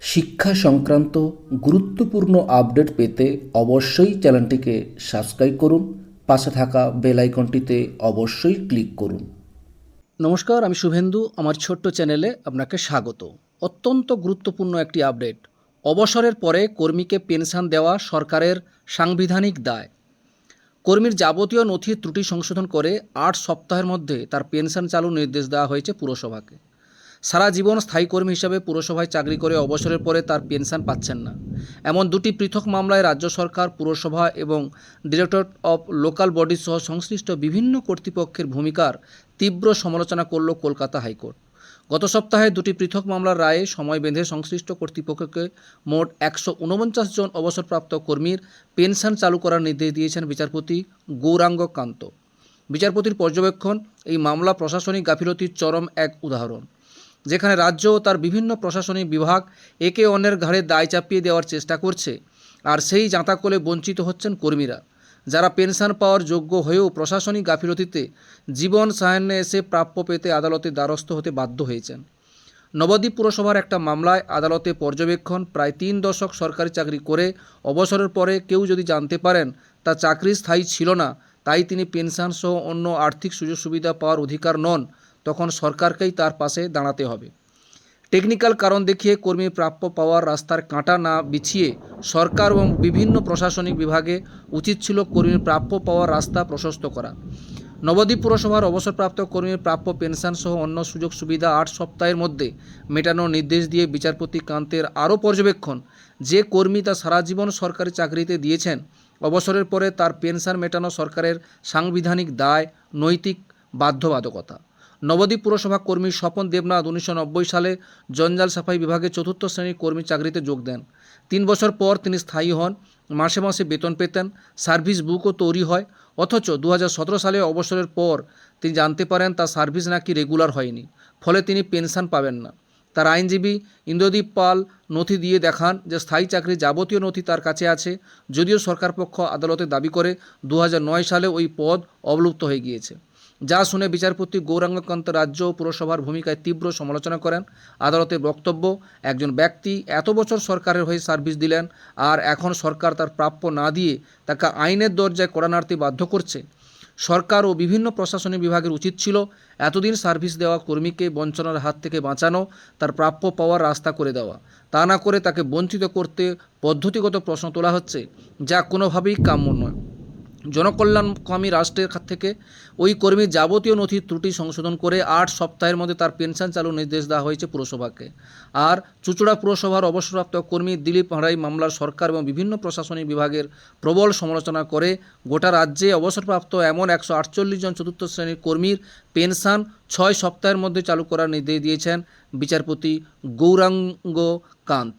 শিক্ষা সংক্রান্ত গুরুত্বপূর্ণ আপডেট পেতে অবশ্যই চ্যানেলটিকে সাবস্ক্রাইব করুন, পাশে থাকা বেল আইকনটিতে অবশ্যই ক্লিক করুন। নমস্কার, আমি শুভেন্দু। আমার ছোট্ট চ্যানেলে আপনাকে স্বাগত। অত্যন্ত গুরুত্বপূর্ণ একটি আপডেট। অবসরের পরে কর্মীকে পেনশন দেওয়া সরকারের সাংবিধানিক দায়। কর্মীর যাবতীয় নথির ত্রুটি সংশোধন করে আট সপ্তাহের মধ্যে তার পেনশন চালুর নির্দেশ দেওয়া হয়েছে পুরসভাকে। সারা জীবন স্থায়ী কর্মী হিসাবে পুরসভায় চাকরি করে অবসরের পরে তার পেনশন পাচ্ছেন না। এমন দুটি পৃথক মামলায় রাজ্য সরকার, পুরসভা এবং ডিরেক্টর অফ লোকাল বডি সহ সংশ্লিষ্ট বিভিন্ন কর্তৃপক্ষের ভূমিকার তীব্র সমালোচনা করল কলকাতা হাইকোর্ট। গত সপ্তাহে দুটি পৃথক মামলার রায়ে সময় বেঁধে সংশ্লিষ্ট কর্তৃপক্ষকে মোট একশো উনপঞ্চাশ জন অবসরপ্রাপ্ত কর্মীর পেনশন চালু করার নির্দেশ দিয়েছেন বিচারপতি গৌরাঙ্গ কান্ত। বিচারপতির পর্যবেক্ষণ, এই মামলা প্রশাসনিক গাফিলতির চরম এক উদাহরণ। যেখানে রাজ্য ও তার বিভিন্ন প্রশাসনিক বিভাগ একে অন্যের ঘাড়ে দায় চাপিয়ে দেওয়ার চেষ্টা করছে, আর সেই জাঁতাকলে বঞ্চিত হচ্ছেন কর্মীরা, যারা পেনশন পাওয়ার যোগ্য হয়েও প্রশাসনিক গাফিলতিতে জীবন সায়ান্নে এসে প্রাপ্য পেতে আদালতে দ্বারস্থ হতে বাধ্য হয়েছেন। নবদ্বীপ পুরসভার একটা মামলায় আদালতে পর্যবেক্ষণ প্রায় তিন দশক সরকারি চাকরি করে অবসরের পরে কেউ যদি জানতে পারেন তা চাকরি স্থায়ী ছিল না, তাই তিনি পেনশন সহ অন্য আর্থিক সুযোগ সুবিধা পাওয়ার অধিকার নন তখন সরকারকেই তার পাশে দাঁড়াতে হবে। টেকনিক্যাল কারণ দেখিয়ে কর্মী প্রাপ্য পাওয়ার রাস্তার কাঁটা না বিছিয়ে সরকার এবং বিভিন্ন প্রশাসনিক বিভাগে উচিত ছিল কর্মীর প্রাপ্য পাওয়ার রাস্তা প্রশস্ত করা। নবদ্বীপ পুরসভার অবসরপ্রাপ্ত কর্মীর প্রাপ্য পেনশন সহ অন্য সুযোগ সুবিধা আট সপ্তাহের মধ্যে মেটানোর নির্দেশ দিয়ে বিচারপতি কান্তের আরও পর্যবেক্ষণ, যে কর্মী তা সারা জীবন সরকারি চাকরিতে দিয়েছেন, অবসরের পরে তার পেনশন মেটানো সরকারের সাংবিধানিক দায়, নৈতিক বাধ্যবাধকতা। নবদ্বীপ পুরসভা কর্মী স্বপন দেবনাথ উনিশশো নব্বই সালে জঞ্জাল সাফাই বিভাগে চতুর্থ শ্রেণির কর্মী চাকরিতে যোগ দেন। তিন বছর পর তিনি স্থায়ী হন, মাসে মাসে বেতন পেতেন, সার্ভিস বুকও তৈরি হয়, অথচ দু হাজার সতেরো সালে অবসরের পর তিনি জানতে পারেন তার সার্ভিস নাকি রেগুলার হয়নি, ফলে তিনি পেনশন পাবেন না। তার আইনজীবী ইন্দ্রদীপ পাল নথি দিয়ে দেখান যে স্থায়ী চাকরির যাবতীয় নথি তার কাছে আছে, যদিও সরকার পক্ষ আদালতে দাবি করে দু হাজার নয় সালে ওই পদ অবলুপ্ত হয়ে গিয়েছে। যা শুনে বিচারপতি গৌরাঙ্গকান্ত রাজ্য পুরসভার ভূমিকায় তীব্র সমালোচনা করেন। আদালতের বক্তব্য, একজন ব্যক্তি এত বছর সরকারের হয়ে সার্ভিস দিলেন আর এখন সরকার তার প্রাপ্য না দিয়ে তাকে আইনের দরজায় কড়ানার্থে বাধ্য করছে। সরকার ও বিভিন্ন প্রশাসনিক বিভাগের উচিত ছিল এতদিন সার্ভিস দেওয়া কর্মীকে বঞ্চনার হাত থেকে বাঁচানো, তার প্রাপ্য পাওয়ার রাস্তা করে দেওয়া। তা না করে তাকে বঞ্চিত করতে পদ্ধতিগত প্রশ্ন তোলা হচ্ছে, যা কোনোভাবেই কাম্য নয়। জনকল্যাণকামী রাষ্ট্রের থেকে ওই কর্মীর যাবতীয় নথির ত্রুটি সংশোধন করে আট সপ্তাহের মধ্যে তার পেনশন চালুর নির্দেশ দেওয়া হয়েছে পুরসভাকে। আর চুচুড়া পুরসভার অবসরপ্রাপ্ত কর্মী দিলীপ হাঁড়াই মামলার সরকার এবং বিভিন্ন প্রশাসনিক বিভাগের প্রবল সমালোচনা করে, গোটা রাজ্যে অবসরপ্রাপ্ত এমন একশো আটচল্লিশ জন চতুর্থ শ্রেণির কর্মীর পেনশন ছয় সপ্তাহের মধ্যে চালু করার নির্দেশ দিয়েছেন বিচারপতি গৌরাঙ্গ কান্ত।